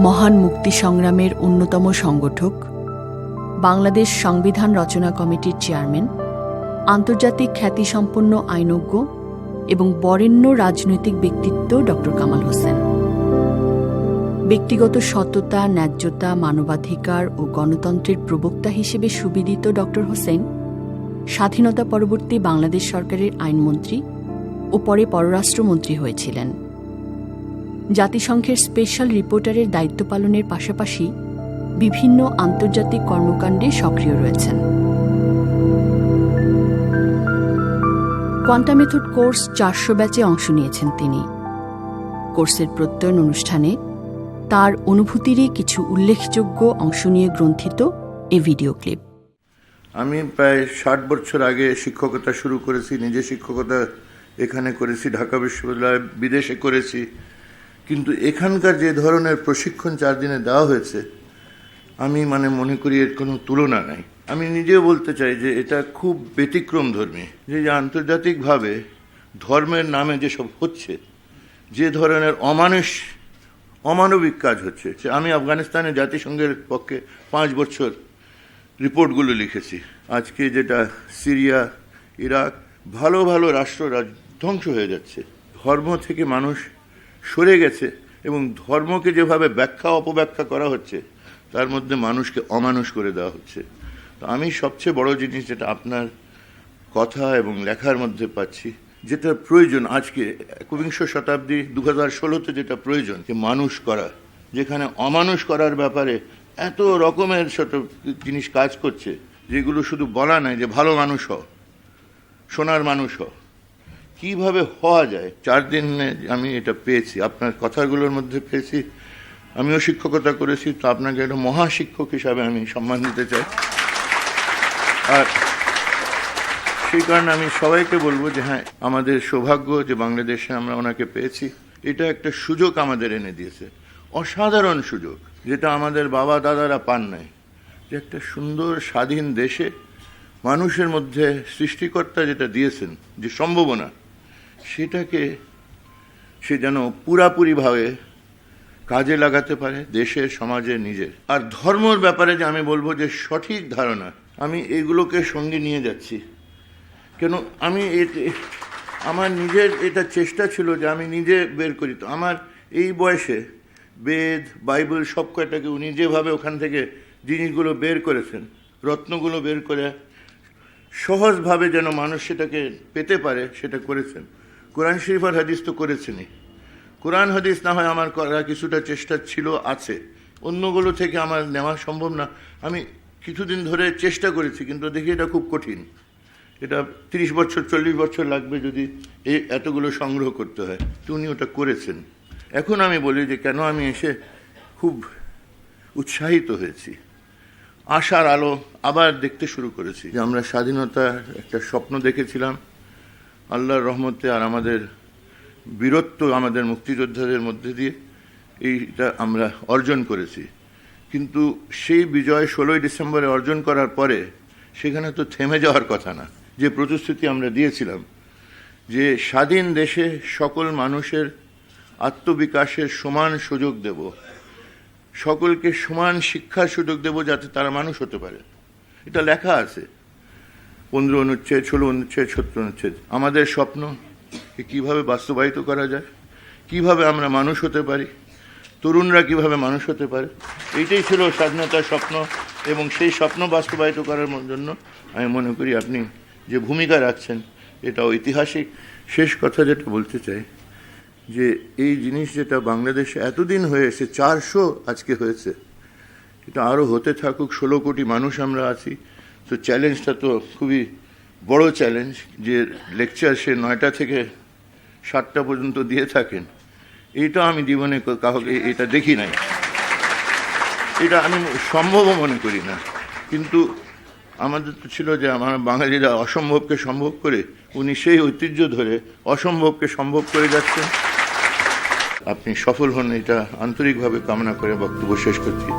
মহান মুক্তি সংগ্রামের অন্যতম সংগঠক, বাংলাদেশ সংবিধান রচনা কমিটির চেয়ারম্যান, আন্তর্জাতিক খ্যাতিসম্পন্ন আইনজ্ঞ এবং বরেণ্য রাজনৈতিক ব্যক্তিত্ব ড. কামাল হোসেন। ব্যক্তিগত সততা, ন্যায্যতা, মানবাধিকার ও গণতন্ত্রের প্রবক্তা হিসেবে সুবিদিত ড. হোসেন, স্বাধীনতা পরবর্তী বাংলাদেশ সরকারের আইনমন্ত্রী ও পরে পররাষ্ট্রমন্ত্রী হয়েছিলেন। জাতিসংঘের স্পেশাল রিপোর্টারের দায়িত্ব পালনের পাশাপাশি বিভিন্ন আন্তর্জাতিক কর্মকাণ্ডে সক্রিয় রয়েছেন। কোয়ান্টা মেথড কোর্স চারশো ব্যাচে অংশ নিয়েছেন তিনি। কোর্সের প্রত্যয়ন অনুষ্ঠানে তার অনুভূতিরই কিছু উল্লেখযোগ্য অংশ নিয়ে গ্রন্থিত এ ভিডিও ক্লিপ। আমি প্রায় ষাট বছর আগে শিক্ষকতা শুরু করেছি, নিজে শিক্ষকতা এখানে করেছি, ঢাকা বিশ্ববিদ্যালয়ে বিদেশে করেছি। কিন্তু এখানকার যে ধরনের প্রশিক্ষণ চার দিনে দেওয়া হয়েছে, আমি মানে মনে করি এর কোনো তুলনা নাই। আমি নিজেও বলতে চাই যে এটা খুব ব্যতিক্রম ধর্মী। যে আন্তর্জাতিকভাবে ধর্মের নামে যেসব হচ্ছে, যে ধরনের অমানুষ, অমানবিক কাজ হচ্ছে। আমি আফগানিস্তানে জাতিসংঘের পক্ষে পাঁচ বছর রিপোর্টগুলো লিখেছি। আজকে যেটা সিরিয়া, ইরাক, ভালো ভালো রাষ্ট্র ধ্বংস হয়ে যাচ্ছে। ধর্ম থেকে মানুষ সরে গেছে এবং ধর্মকে যেভাবে ব্যাখ্যা অপব্যাখ্যা করা হচ্ছে, তার মধ্যে মানুষকে অমানুষ করে দেওয়া হচ্ছে। তো আমি সবচেয়ে বড় জিনিস যেটা আপনার কথা এবং লেখার মধ্যে পাচ্ছি, যেটা প্রয়োজন আজকে, একবিংশ শতাব্দী দু হাজার ষোলোতে যেটা প্রয়োজন, যে মানুষ করা, যেখানে অমানুষ করার ব্যাপারে এত রকমের ছোট জিনিস কাজ করছে, যেগুলো শুধু বলা নাই যে ভালো মানুষ হ সোনার মানুষ হ কীভাবে হওয়া যায়? চার দিনে আমি এটা পেয়েছি। আপনার কথাগুলোর মধ্যে পেয়েছি। আমিও শিক্ষকতা করেছি, তো আপনাকে একটা মহাশিক্ষক হিসাবে আমি সম্মান দিতে চাই। আর সেই কারণে আমি সবাইকে বলব যে হ্যাঁ আমাদের সৌভাগ্য যে বাংলাদেশে আমরা ওনাকে পেয়েছি। এটা একটা সুযোগ আমাদের এনে দিয়েছে। অসাধারণ সুযোগ, যেটা আমাদের বাবা দাদারা পান নাই। যে একটা সুন্দর স্বাধীন দেশে মানুষের মধ্যে সৃষ্টিকর্তা যেটা দিয়েছেন, যে সম্ভাবনা সেটাকে সে যেন পুরাপুরিভাবে কাজে লাগাতে পারে দেশের সমাজে, নিজের। আর ধর্মর ব্যাপারে যে আমি বলব যে সঠিক ধারণা, আমি এগুলোকে সঙ্গে নিয়ে যাচ্ছি। কেন আমি এ- আমার নিজের এটা চেষ্টা ছিল যে আমি নিজে বের করি। তো আমার এই বয়সে বেদ, বাইবেল সব কয়টাকে উনি যেভাবে ওখান থেকে জিনিসগুলো বের করেছেন, রত্নগুলো বের করে সহজভাবে যেন মানুষ সেটাকে পেতে পারে, সেটা করেছেন। কোরআন শরীফ আর হাদিস তো করেছেনই। কোরআন হাদিস না হয় আমার করা কিছুটা চেষ্টা ছিল, আছে। অন্যগুলো থেকে আমার নেওয়া সম্ভব না। আমি কিছুদিন ধরে চেষ্টা করেছি, কিন্তু দেখি এটা খুব কঠিন। এটা তিরিশ বছর, চল্লিশ বছর লাগবে যদি এই এতগুলো সংগ্রহ করতে হয়। তো উনি ওটা করেছেন। এখন আমি বলি যে কেন আমি এসে খুব উৎসাহিত হয়েছি। আশার আলো আবার দেখতে শুরু করেছি যে আমরা স্বাধীনতার একটা স্বপ্ন দেখেছিলাম। আল্লাহর রহমতে আর আমাদের বীরত্ব আমাদের মুক্তিযোদ্ধাদের মধ্যে দিয়ে এইটা আমরা অর্জন করেছি। কিন্তু সেই বিজয় ষোলোই ডিসেম্বরে অর্জন করার পরে সেখানে তো থেমে যাওয়ার কথা না। যে প্রতিশ্রুতি আমরা দিয়েছিলাম, যে স্বাধীন দেশে সকল মানুষের আত্মবিকাশের সমান সুযোগ দেব, সকলকে সমান শিক্ষার সুযোগ দেব যাতে তারা মানুষ হতে পারে। এটা লেখা আছে। পনেরো অনুচ্ছেদ, ষোলো অনুচ্ছেদ, সত্তর অনুচ্ছেদ। আমাদের স্বপ্ন কীভাবে বাস্তবায়িত করা যায়? কীভাবে আমরা মানুষ হতে পারি? তরুণরা কীভাবে মানুষ হতে পারে? এইটাই ছিল স্বাধীনতার স্বপ্ন এবং সেই স্বপ্ন বাস্তবায়িত করার জন্য আমি মনে করি আপনি যে ভূমিকা রাখছেন এটা ঐতিহাসিক। শেষ কথা যেটা বলতে চাই, যে এই জিনিস যেটা বাংলাদেশে এতদিন হয়েছে চারশো আজকে হয়েছে, এটা আরও হতে থাকুক, ষোলো কোটি মানুষ আমরা আছি তো চ্যালেঞ্জটা তো খুবই বড় চ্যালেঞ্জ যে লেকচার সে নয়টা থেকে সাতটা পর্যন্ত দিয়ে থাকেন। এইটা আমি জীবনে কাউকে এটা দেখি নাই। এটা আমি সম্ভবও মনে করি না। কিন্তু আমাদের তো ছিল যে আমার বাঙালিরা অসম্ভবকে সম্ভব করে, উনি সেই ঐতিহ্য ধরে অসম্ভবকে সম্ভব করে যাচ্ছেন। আপনি সফল হন, এটা আন্তরিকভাবে কামনা করে বক্তব্য শেষ করছি।